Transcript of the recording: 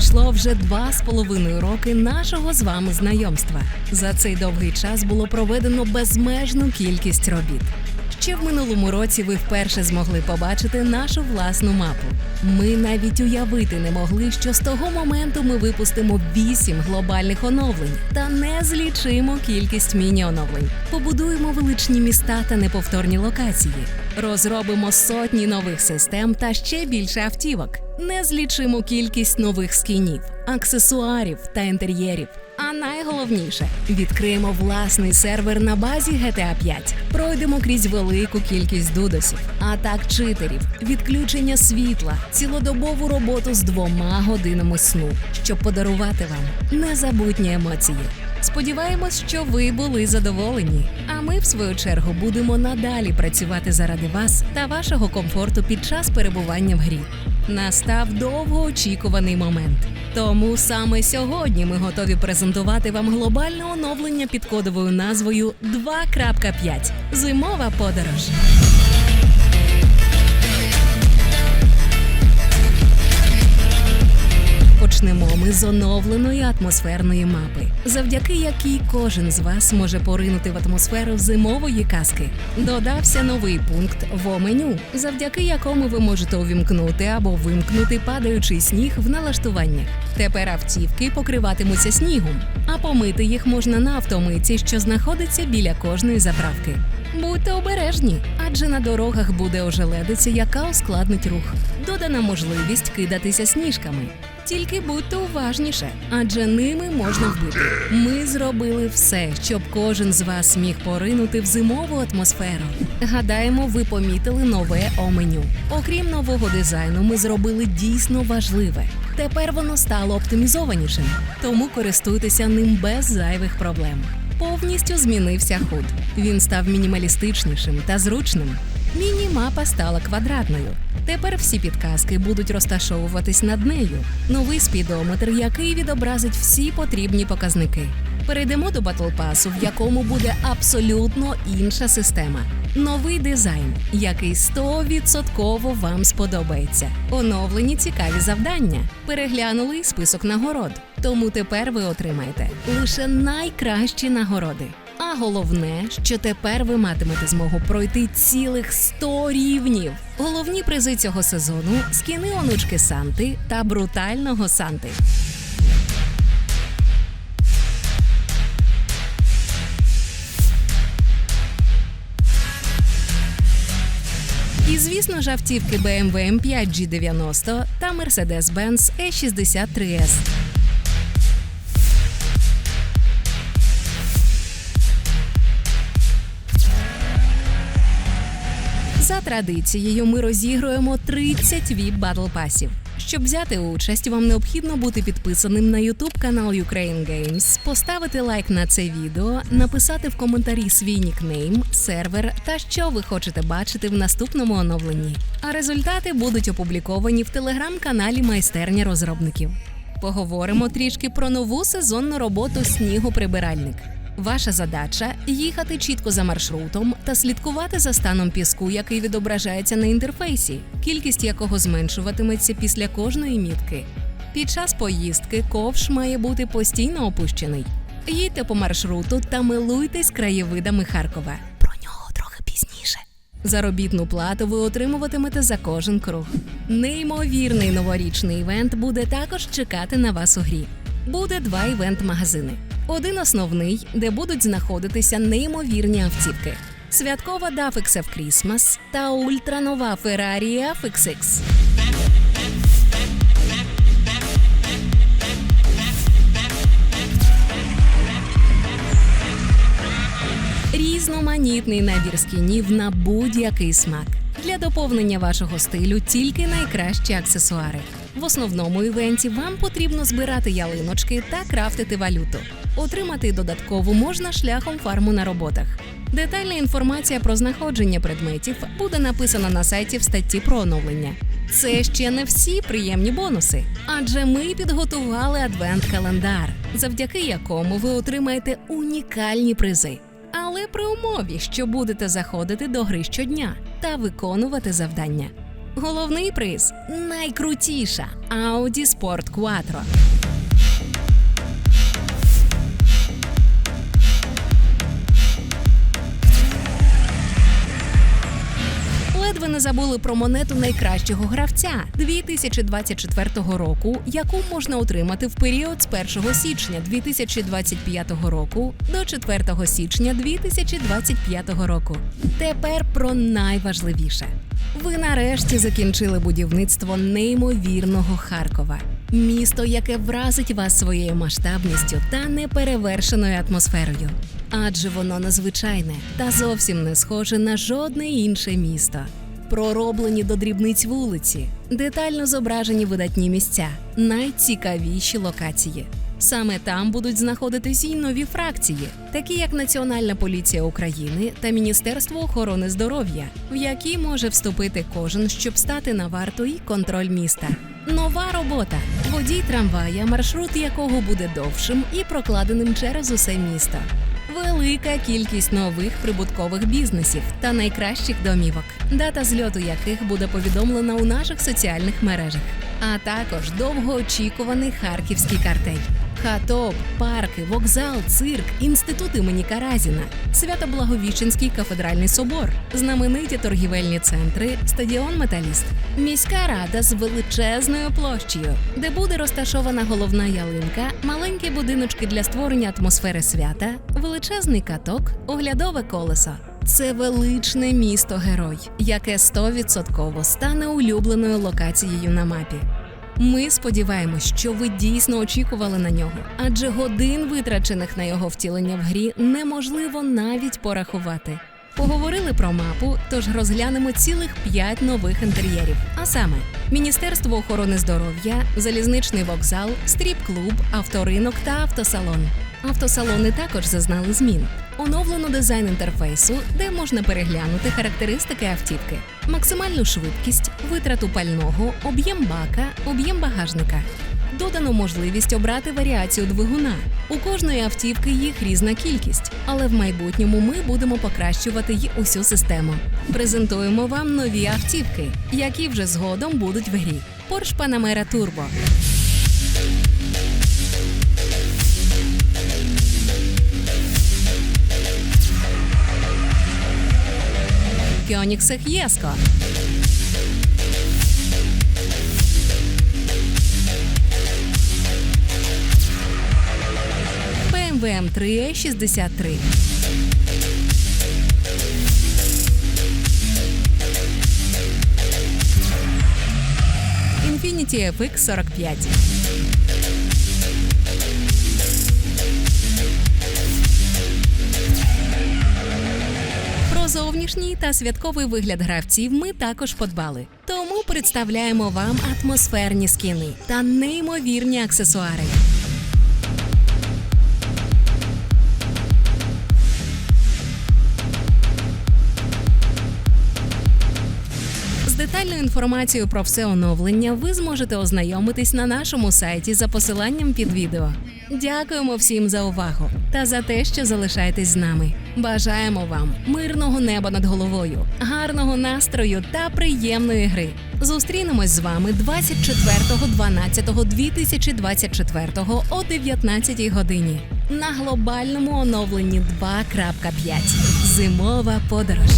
Пройшло вже два з половиною роки нашого з вами знайомства. За цей довгий час було проведено безмежну кількість робіт. Ще в минулому році ви вперше змогли побачити нашу власну мапу. Ми навіть уявити не могли, що з того моменту ми випустимо вісім глобальних оновлень та не злічимо кількість міні-оновлень. Побудуємо величні міста та неповторні локації. Розробимо сотні нових систем та ще більше автівок. Не злічимо кількість нових скінів, аксесуарів та інтер'єрів. А найголовніше відкриємо власний сервер на базі GTA 5. Пройдемо крізь велику кількість дудосів, атак читерів, відключення світла, цілодобову роботу з двома годинами сну, щоб подарувати вам незабутні емоції. Сподіваємось, що ви були задоволені. А ми, в свою чергу, будемо надалі працювати заради вас та вашого комфорту під час перебування в грі. Настав довгоочікуваний момент. Тому саме сьогодні ми готові презентувати вам глобальне оновлення під кодовою назвою 2.5 Зимова подорож. З оновленої атмосферної мапи, завдяки якій кожен з вас може поринути в атмосферу зимової казки. Додався новий пункт в меню, завдяки якому ви можете увімкнути або вимкнути падаючий сніг в налаштуваннях. Тепер автівки покриватимуться снігом, а помити їх можна на автомийці, що знаходиться біля кожної заправки. Будьте обережні, адже на дорогах буде ожеледиця, яка ускладнить рух. Додана можливість кидатися сніжками. Тільки будьте уважніше, адже ними можна вбити. Ми зробили все, щоб кожен з вас міг поринути в зимову атмосферу. Гадаємо, ви помітили нове оменю. Окрім нового дизайну, ми зробили дійсно важливе. Тепер воно стало оптимізованішим, тому користуйтеся ним без зайвих проблем. Повністю змінився худ. Він став мінімалістичнішим та зручним. Міні-мапа стала квадратною. Тепер всі підказки будуть розташовуватись над нею. Новий спідометр, який відобразить всі потрібні показники. Перейдемо до Pass, в якому буде абсолютно інша система. Новий дизайн, який 100% вам сподобається. Оновлені цікаві завдання. Переглянули список нагород. Тому тепер ви отримаєте лише найкращі нагороди. А головне, що тепер ви матимете змогу пройти цілих 100 рівнів. Головні призи цього сезону скіни онучки Санти та брутального Санти. І звісно ж автівки BMW M5 G90 та Mercedes-Benz E63S. За традицією ми розігруємо 30 VIP Battle пасів. Щоб взяти участь, вам необхідно бути підписаним на YouTube канал Ukraine Games, поставити лайк на це відео, написати в коментарі свій нікнейм, сервер та що ви хочете бачити в наступному оновленні. А результати будуть опубліковані в телеграм-каналі Майстерня розробників. Поговоримо трішки про нову сезонну роботу снігоприбиральник. Ваша задача їхати чітко за маршрутом та слідкувати за станом піску, який відображається на інтерфейсі, кількість якого зменшуватиметься після кожної мітки. Під час поїздки ковш має бути постійно опущений. Їдьте по маршруту та милуйтесь краєвидами Харкова. Про нього трохи пізніше. Заробітну плату ви отримуватимете за кожен круг. Неймовірний новорічний івент буде також чекати на вас у грі. Буде два івент-магазини. Один основний, де будуть знаходитися неймовірні автівки. Святкова Dafix of Christmas та ультранова Ferrari FXX. Різноманітний набір скінів на будь-який смак. Для доповнення вашого стилю тільки найкращі аксесуари. В основному івенті вам потрібно збирати ялиночки та крафтити валюту. Отримати додаткову можна шляхом фарму на роботах. Детальна інформація про знаходження предметів буде написана на сайті в статті про оновлення. Це ще не всі приємні бонуси, адже ми підготували адвент-календар, завдяки якому ви отримаєте унікальні призи. При умові, що будете заходити до гри щодня та виконувати завдання. Головний приз найкрутіша Audi Sport Quattro. Ледве не забули про монету найкращого гравця 2024 року, яку можна отримати в період з 1 січня 2025 року до 4 січня 2025 року. Тепер про найважливіше. Ви нарешті закінчили будівництво неймовірного Харкова. Місто, яке вразить вас своєю масштабністю та неперевершеною атмосферою. Адже воно надзвичайне та зовсім не схоже на жодне інше місто. Пророблені до дрібниць вулиці, детально зображені видатні місця, найцікавіші локації. Саме там будуть знаходитись і нові фракції, такі як Національна поліція України та Міністерство охорони здоров'я, в які може вступити кожен, щоб стати на варту і контроль міста. Нова робота водій трамвая, маршрут якого буде довшим і прокладеним через усе місто. Велика кількість нових прибуткових бізнесів та найкращих домівок, дата зльоту яких буде повідомлена у наших соціальних мережах, а також довгоочікуваний харківський картель. Хатоп, парки, вокзал, цирк, інститут імені Каразіна, Свято-Благовіщенський кафедральний собор, знамениті торгівельні центри, стадіон Металіст, міська рада з величезною площею, де буде розташована головна ялинка, маленькі будиночки для створення атмосфери свята, величезний каток, оглядове колесо. Це величне місто герой, яке 100% стане улюбленою локацією на мапі. Ми сподіваємось, що ви дійсно очікували на нього, адже годин, витрачених на його втілення в грі, неможливо навіть порахувати. Поговорили про мапу, тож розглянемо цілих п'ять нових інтер'єрів. А саме: Міністерство охорони здоров'я, залізничний вокзал, стріп-клуб, авторинок та автосалон. Автосалони також зазнали змін. Оновлено дизайн інтерфейсу, де можна переглянути характеристики автівки, максимальну швидкість, витрату пального, об'єм бака, об'єм багажника. Додано можливість обрати варіацію двигуна. У кожної автівки їх різна кількість, але в майбутньому ми будемо покращувати й усю систему. Презентуємо вам нові автівки, які вже згодом будуть в грі. Porsche Panamera Turbo. Кіоніксах Єско. BMW m 3 e 63 Infiniti FX 45 зовнішній та святковий вигляд гравців ми також подбали. Тому представляємо вам атмосферні скіни та неймовірні аксесуари. З детальною інформацією про все оновлення ви зможете ознайомитись на нашому сайті за посиланням під відео. Дякуємо всім за увагу та за те, що залишаєтесь з нами. Бажаємо вам мирного неба над головою, гарного настрою та приємної гри. Зустрінемось з вами 24.12.2024 о 19 годині на глобальному оновленні 2.5. Зимова подорож.